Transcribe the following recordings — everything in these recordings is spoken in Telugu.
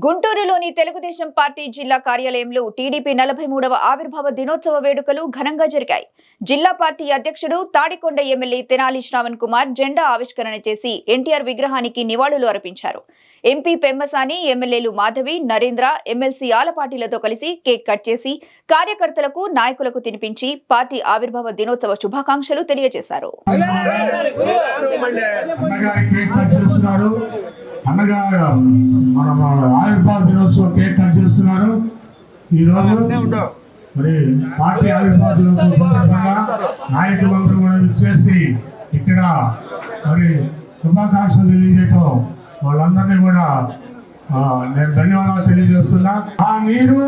గుంటూరులోని తెలుగుదేశం పార్టీ జిల్లా కార్యాలయంలో టీడీపీ నలభై మూడవ ఆవిర్భావ దినోత్సవ వేడుకలు ఘనంగా జరిగాయి. జిల్లా పార్టీ అధ్యక్షుడు తాడికొండ ఎమ్మెల్యే తెనాలి శ్రావణ్ కుమార్ జెండా ఆవిష్కరణ చేసి ఎన్టీఆర్ విగ్రహానికి నివాళులు అర్పించారు. ఎంపీ పెమ్మసాని ఎమ్మెల్యేలు మాధవి నరేంద్ర ఎమ్మెల్సీ ఆలపాటిలతో కలిసి కేక్ కట్ చేసి కార్యకర్తలకు నాయకులకు తినిపించి పార్టీ ఆవిర్భావ దినోత్సవ శుభాకాంక్షలు తెలియజేశారు. అన్నగారు మన ఆవిర్భావ దినోత్సవం కేక్ కట్ చేస్తున్నారు. ఈ రోజు మరి పార్టీ ఆవిర్భావ దినోత్సవం సందర్భంగా నాయకులందరూ కూడా ఇచ్చేసి ఇక్కడ మరి శుభాకాంక్షలు తెలియజేయటం వాళ్ళందరినీ కూడా ఆ, నేను ధన్యవాదాలు తెలియజేస్తున్నా. నా నీరు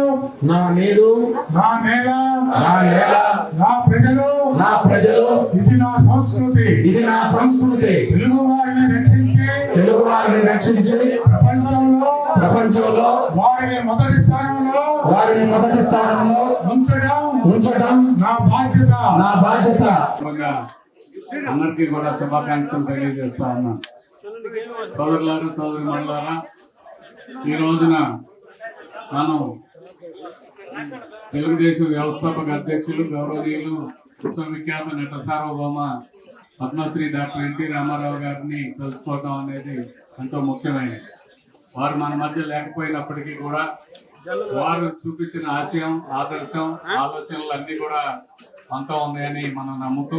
నా నీరు నా నేల నా నేల నా ప్రజలు నా ప్రజలు ఇది నా సంస్కృతి. ఇది నా సంస్కృతి. తెలుగు వారిని వారిని రక్షించి ప్రపంచంలో ప్రపంచంలో వారిని మొదటి స్థానంలో వారిని మొదటి స్థానంలో ఉంచడం ఉంచడం నా బాధ్యత. నా బాధ్యత. అందరికీ కూడా శుభాకాంక్షలు తెలియజేస్తా ఉన్నాను సోదరులారా సోదరి మండలారా ఈ రోజున మనం తెలుగుదేశం వ్యవస్థాపక అధ్యక్షులు గౌరవనీయులు విశ్వవిఖ్యాత నట సార్వభౌమ పద్మశ్రీ డాక్టర్ ఎన్టీ రామారావు గారిని కలుసుకోవడం అనేది ఎంతో ముఖ్యమైనది. వారు మన మధ్య లేకపోయినప్పటికీ కూడా వారు చూపించిన ఆశయం ఆదర్శం ఆలోచనలు కూడా అంతా ఉన్నాయని మనం నమ్ముతూ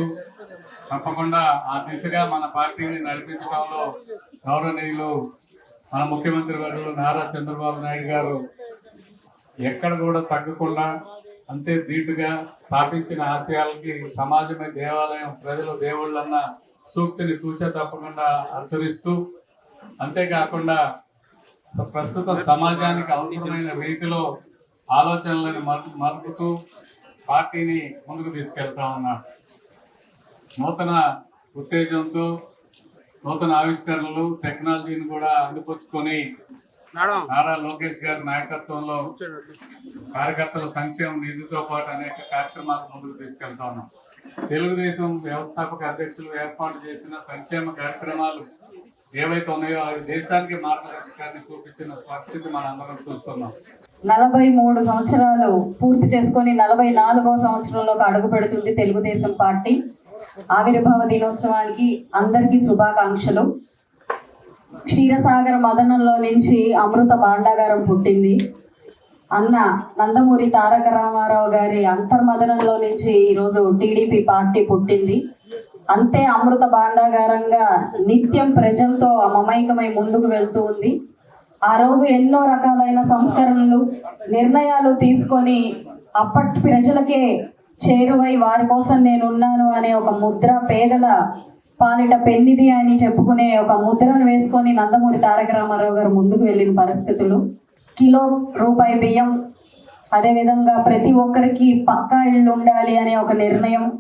తప్పకుండా ఆ దిశగా మన పార్టీని నడిపించడంలో గౌరవనీయులు మన ముఖ్యమంత్రి వర్యులు నారా చంద్రబాబు నాయుడు గారు ఎక్కడ కూడా తగ్గకుండా అంతే ధీటుగా స్థాపించిన ఆశయాలకి సమాజమే దేవాలయం ప్రజలు దేవుళ్ళన్న సూక్తిని తూచ తప్పకుండా అనుసరిస్తూ అంతేకాకుండా ప్రస్తుత సమాజానికి అవసరమైన రీతిలో ఆలోచనలను మలుపుతూ పార్టీని ముందుకు తీసుకెళ్తా ఉన్నాడు నూతన ఉత్తేజంతో నూతన ఆవిష్కరణలు టెక్నాలజీని కూడా అందిపుచ్చుకొని నారా లోకేష్ గారి నాయకత్వంలో కార్యకర్తల సంక్షేమ నిధితో పాటు అనేక కార్యక్రమాలు ముందుకు తీసుకెళ్తా ఉన్నాం. తెలుగుదేశం వ్యవస్థాపక అధ్యక్షులు ఏర్పాటు చేసిన సంక్షేమ కార్యక్రమాలు ఏవైతే ఉన్నాయో అవి దేశానికి మార్గదర్శకాన్ని చూపించిన పరిస్థితి మనందరం చూస్తున్నాం. నలభై మూడు సంవత్సరాలు పూర్తి చేసుకొని నలభై నాలుగో సంవత్సరంలోకి అడుగు పెడుతుంది తెలుగుదేశం పార్టీ. ఆవిర్భావ దినోత్సవానికి అందరికీ శుభాకాంక్షలు. క్షీరసాగర మదనంలో నుంచి అమృత భాండాగారం పుట్టింది. అన్న నందమూరి తారక రామారావు గారి అంతర్మదనంలో నుంచి ఈరోజు టీడీపీ పార్టీ పుట్టింది. అంతే అమృత భాండాగారంగా నిత్యం ప్రజలతో మమైకమై ముందుకు వెళ్తూ ఉంది. ఆ రోజు ఎన్నో రకాలైన సంస్కరణలు నిర్ణయాలు తీసుకొని అప్పటి ప్రజలకే చేరువై వారి కోసం నేను ఉన్నాను అనే ఒక ముద్ర పేదల పాలిట పెన్నిది అని చెప్పుకునే ఒక ముద్రను వేసుకొని నందమూరి తారక రామారావు గారు ముందుకు వెళ్ళిన పరిస్థితులు. కిలో రూపాయి బియ్యం అదేవిధంగా ప్రతి ఒక్కరికి పక్కా ఇళ్ళు ఉండాలి అనే ఒక నిర్ణయం.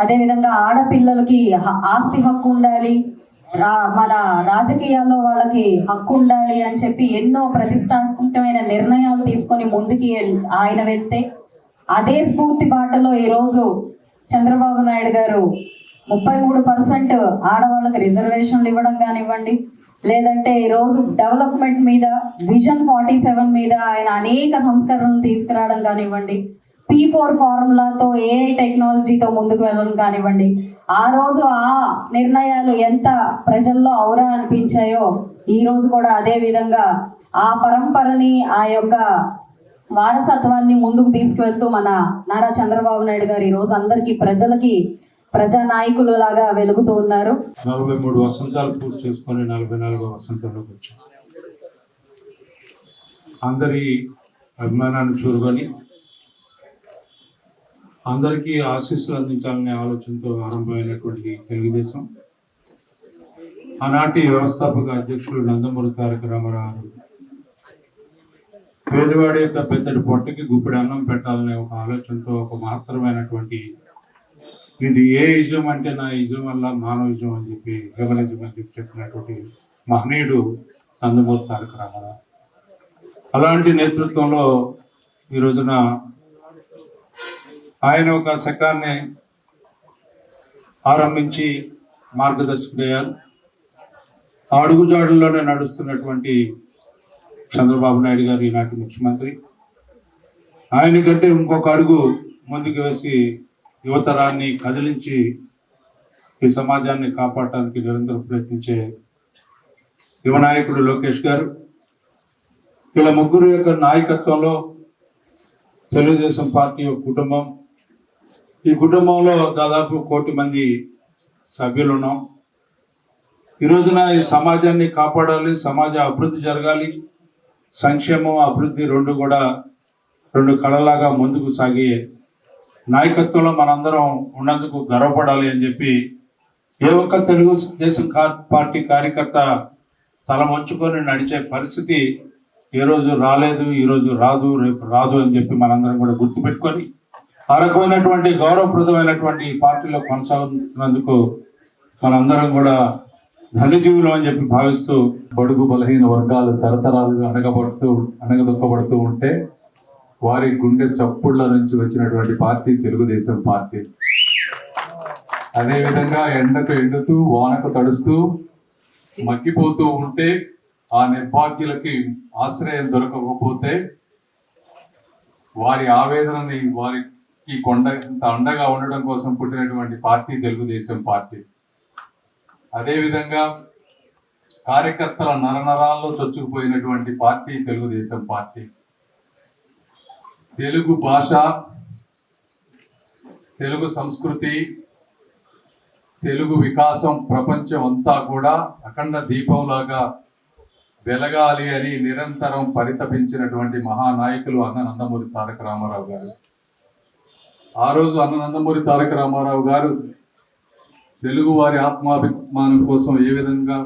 అదేవిధంగా ఆడపిల్లలకి ఆస్తి హక్కు ఉండాలి. రా- మన రాజకీయాల్లో వాళ్ళకి హక్కు ఉండాలి అని చెప్పి ఎన్నో ప్రతిష్టాత్మకమైన నిర్ణయాలు తీసుకొని ముందుకి ఆయన వెళ్తే అదే స్ఫూర్తి బాటలో ఈరోజు చంద్రబాబు నాయుడు గారు ముప్పై మూడు పర్సెంట్ ఆడవాళ్ళకి రిజర్వేషన్లు ఇవ్వడం కానివ్వండి లేదంటే ఈరోజు డెవలప్మెంట్ మీద విజన్ ఫార్టీ సెవెన్ మీద ఆయన అనేక సంస్కరణలు తీసుకురావడం కానివ్వండి పీ ఫోర్ ఫార్ములాతో ఏఐ టెక్నాలజీతో ముందుకు వెళ్ళడం కానివ్వండి ఆ రోజు ఆ నిర్ణయాలు ఎంత ప్రజల్లో ఔరా అనిపించాయో ఈ రోజు కూడా అదే విధంగా ఆ పరంపరని ఆ యొక్క వారసత్వాన్ని ముందుకు తీసుకువెళ్తూ మన నారా చంద్రబాబు నాయుడు గారు ఈ రోజు అందరికీ ప్రజలకి ప్రజా నాయకులు లాగా వెలుగుతూ ఉన్నారు. నలభై మూడు వసంతాలు పూర్తి చేసుకొని నలభై నాలుగో వసంతంలోకి వచ్చాం. అందరి అభిమానాన్ని చూరుకొని అందరికీ ఆశీస్సులు అందించాలనే ఆలోచనతో ఆరంభమైనటువంటి తెలుగుదేశం. ఆనాటి వ్యవస్థాపక అధ్యక్షుడు నందమూరి తారక రామారావు పేదవాడి యొక్క పెద్దటి పొట్టకి గుప్పిడి అన్నం పెట్టాలనే ఒక ఆలోచనతో ఒక మహత్తరమైనటువంటి ఇది ఏ ఇజం అంటే నా ఇజం వల్ల మానవిజం అని చెప్పి హ్యూమనిజం అని చెప్పి చెప్పినటువంటి మహనీయుడు నందమూరి తారక రామారావు అలాంటి నేతృత్వంలో ఈ రోజున ఆయన ఒక శకాన్ని ఆరంభించి మార్గదర్శకుడయ్యారు. ఆ అడుగుజాడుల్లోనే నడుస్తున్నటువంటి చంద్రబాబు నాయుడు గారు ఈనాటి ముఖ్యమంత్రి. ఆయన కంటే ఇంకొక అడుగు ముందుకు వేసి యువతరాన్ని కదిలించి ఈ సమాజాన్ని కాపాడటానికి నిరంతరం ప్రయత్నించే యువ నాయకుడు లోకేష్ గారు ఇలా ముగ్గురు యొక్క నాయకత్వంలో తెలుగుదేశం పార్టీ కుటుంబం. ఈ కుటుంబంలో దాదాపు కోటి మంది సభ్యులు ఉన్నాం ఈ రోజున ఈ సమాజాన్ని కాపాడాలి సమాజ అభివృద్ధి జరగాలి. సంక్షేమం అభివృద్ధి రెండు కూడా రెండు కళలాగా ముందుకు సాగే నాయకత్వంలో మనందరం ఉన్నందుకు గర్వపడాలి అని చెప్పి ఏ ఒక్క తెలుగు దేశం పార్టీ కార్యకర్త తల నడిచే పరిస్థితి ఏ రోజు రాలేదు ఈ రోజు రాదు రేపు రాదు అని చెప్పి మనందరం కూడా గుర్తుపెట్టుకొని ఆ రకమైనటువంటి గౌరవప్రదమైనటువంటి ఈ పార్టీలో కొనసాగుతున్నందుకు మనందరం కూడా ధనజీవులు అని చెప్పి భావిస్తూ బడుగు బలహీన వర్గాలు తరతరాలుగా అణగబడుతూ అణగదొక్కబడుతూ ఉంటే వారి గుండె చప్పుళ్ళ నుంచి వచ్చినటువంటి పార్టీ తెలుగుదేశం పార్టీ. అదేవిధంగా ఎండకు ఎండుతూ వానకు తడుస్తూ మగ్గిపోతూ ఉంటే ఆ నిర్భాగ్యులకి ఆశ్రయం దొరకకపోతే వారి ఆవేదనని వారికి కొండ ఇంత అండగా ఉండడం కోసం పుట్టినటువంటి పార్టీ తెలుగుదేశం పార్టీ. అదేవిధంగా కార్యకర్తల నరనరాల్లో చొచ్చుకుపోయినటువంటి పార్టీ తెలుగుదేశం పార్టీ. తెలుగు భాష తెలుగు సంస్కృతి తెలుగు వికాసం ప్రపంచం అంతా కూడా అఖండ దీపంలాగా వెలగాలి అని నిరంతరం పరితపించినటువంటి మహానాయకులు అన్న నందమూరి తారక రామారావు గారు. ఆ రోజు అన్న నందమూరి తారక రామారావు గారు తెలుగు వారి ఆత్మాభిమానం కోసం ఏ విధంగా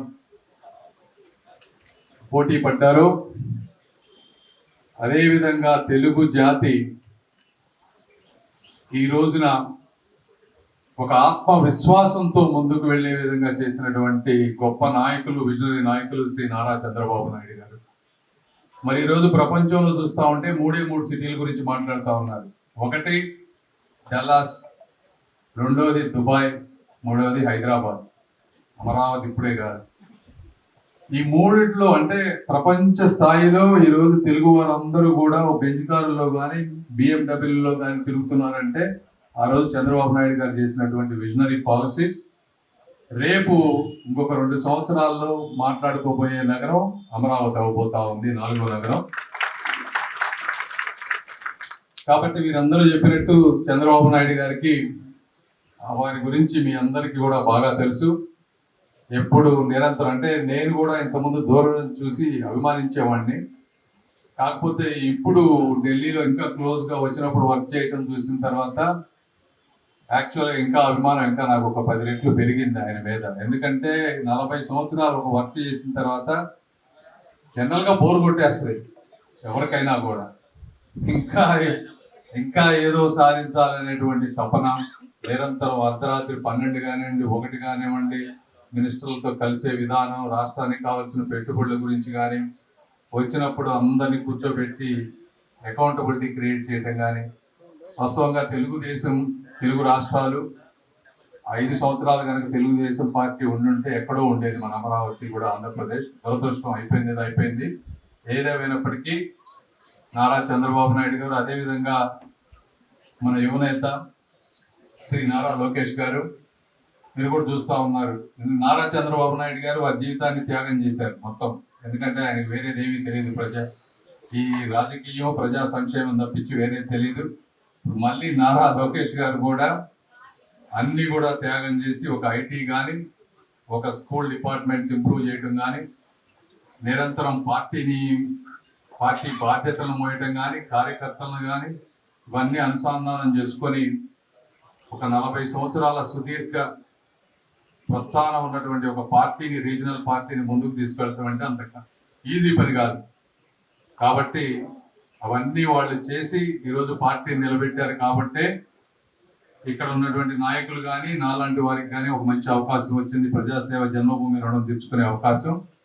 పోటీ పడ్డారో అదేవిధంగా తెలుగు జాతి ఈ రోజున ఒక ఆత్మవిశ్వాసంతో ముందుకు వెళ్ళే విధంగా చేసినటువంటి గొప్ప నాయకులు విజనరీ నాయకులు శ్రీ నారా చంద్రబాబు నాయుడు గారు. మరి ఈరోజు ప్రపంచంలో చూస్తా ఉంటే మూడే మూడు సిటీల గురించి మాట్లాడుతూ ఉన్నారు. ఒకటి డల్లాస్ రెండోది దుబాయ్ మూడవది హైదరాబాద్. అమరావతి ఇప్పుడే కాదు. ఈ మూడిట్లో అంటే ప్రపంచ స్థాయిలో ఈరోజు తెలుగు వారందరూ కూడా ఒక బెంచ్ కారుల్లో కానీ బిఎండబ్ల్యూలో కానీ తిరుగుతున్నారంటే ఆ రోజు చంద్రబాబు నాయుడు గారు చేసినటువంటి విజనరీ పాలసీస్ రేపు ఇంకొక రెండు సంవత్సరాల్లో మాట్లాడుకోబోయే నగరం అమరావతి అవబోతా ఉంది నాలుగో నగరం. కాబట్టి మీరందరూ చెప్పినట్టు చంద్రబాబు నాయుడు గారికి వారి గురించి మీ అందరికీ కూడా బాగా తెలుసు. ఎప్పుడు నిరంతరం అంటే నేను కూడా ఇంతకుముందు దూరం చూసి అభిమానించేవాడిని. కాకపోతే ఇప్పుడు ఢిల్లీలో ఇంకా క్లోజ్గా వచ్చినప్పుడు వర్క్ చేయటం చూసిన తర్వాత యాక్చువల్గా ఇంకా అభిమానం ఇంకా నాకు ఒక పది రెట్లు పెరిగింది ఆయన మీద. ఎందుకంటే నలభై సంవత్సరాలు ఒక వర్క్ చేసిన తర్వాత జనరల్గా బోర్ కొట్టేస్తుంది ఎవరికైనా కూడా. ఇంకా ఇంకా ఏదో సాధించాలనేటువంటి తపన నిరంతరం అర్ధరాత్రి పన్నెండు కానివ్వండి ఒకటి కానివ్వండి మినిస్టర్లతో కలిసే విధానం రాష్ట్రానికి కావాల్సిన పెట్టుబడుల గురించి కానీ వచ్చినప్పుడు అందరినీ కూర్చోబెట్టి అకౌంటబిలిటీ క్రియేట్ చేయడం కానీ వాస్తవంగా తెలుగుదేశం తెలుగు రాష్ట్రాలు ఐదు సంవత్సరాలు కనుక తెలుగుదేశం పార్టీ ఉండుంటే ఎక్కడో ఉండేది మన అమరావతి కూడా ఆంధ్రప్రదేశ్. దురదృష్టం అయిపోయింది అయిపోయింది. ఏదేమైనప్పటికీ నారా చంద్రబాబు నాయుడు గారు అదేవిధంగా మన యువనేత శ్రీ నారా లోకేష్ గారు మీరు కూడా చూస్తా ఉన్నారు. నారా చంద్రబాబు నాయుడు గారు వారి జీవితాన్ని త్యాగం చేశారు మొత్తం. ఎందుకంటే ఆయనకు వేరేదేమీ తెలియదు ప్రజా. ఈ రాజకీయం ప్రజా సంక్షేమం తప్పించి వేరేది తెలియదు. మళ్ళీ నారా లోకేష్ గారు కూడా అన్నీ కూడా త్యాగం చేసి ఒక ఐటీ కానీ ఒక స్కూల్ డిపార్ట్మెంట్స్ ఇంప్రూవ్ చేయడం కానీ నిరంతరం పార్టీని పార్టీ బాధ్యతలను మోయటం కానీ కార్యకర్తలను కానీ ఇవన్నీ అనుసంధానం చేసుకొని ఒక నలభై సంవత్సరాల సుదీర్ఘ ప్రస్థానం ఉన్నటువంటి ఒక పార్టీని రీజనల్ పార్టీని ముందుకు తీసుకెళ్ళటం అంటే అంత ఈజీ పని కాదు. కాబట్టి అవన్నీ వాళ్ళు చేసి ఈరోజు పార్టీని నిలబెట్టారు కాబట్టే ఇక్కడ ఉన్నటువంటి నాయకులు కానీ నాలాంటి వారికి కానీ ఒక మంచి అవకాశం వచ్చింది. ప్రజాసేవ జన్మభూమి రుణం తీర్చుకునే అవకాశం